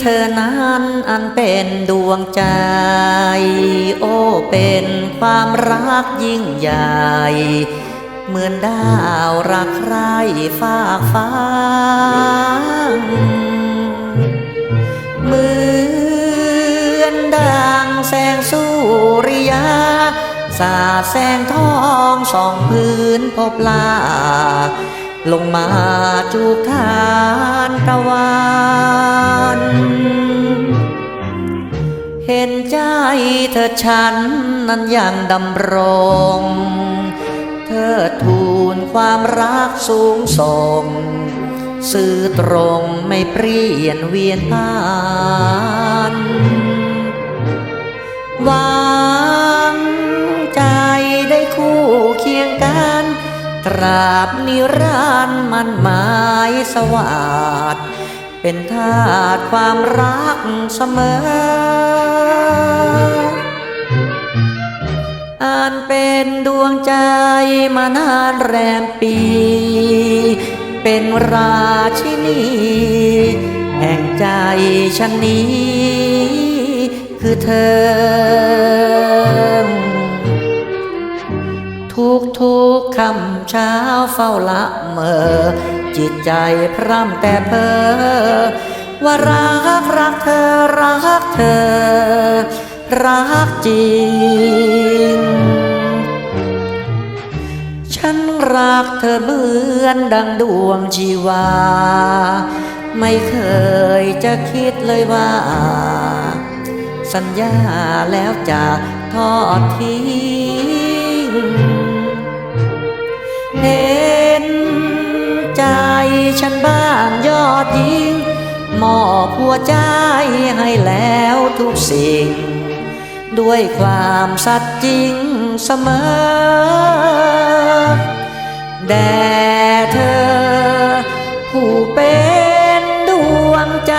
เธอนั้นอันเป็นดวงใจ โอ้เป็นความรักยิ่งใหญ่ เหมือนดาวรักใครฝากฟ้าเหมือนดังแสงสุริยา สาดแสงทองสองพื้นพบลาลงมาจูบทาน เธอฉันนั้นยังดำรง เธอทูลความรักสูงส่งสื่อตรงไม่เปลี่ยนเวียนผ่านวังใจได้คู่เคียงกัน ตราบนิรันดร์มันหมายสวัสดเป็นทาสความรักเสมอ อ่านเป็นดวงใจมานานแรมปี เป็นราชินีแห่งใจฉันนี้ คือเธอ ทุกทุกคำเช้าเฝ้าละเมอ จิตใจพร่ำแต่เพ้อว่ารักรักเธอรักเธอ รักจริง ฉันรักเธอเหมือนดังดวงชีวา ไม่เคยจะคิดเลยว่า สัญญาแล้วจะทอดทิ้งเห็นใจฉันบ้างยอดยิงมอบหัวใจให้แล้วทุกสิ่ง ด้วยความสัตย์จริงเสมอ แด่เธอ ผู้เป็นดวงใจ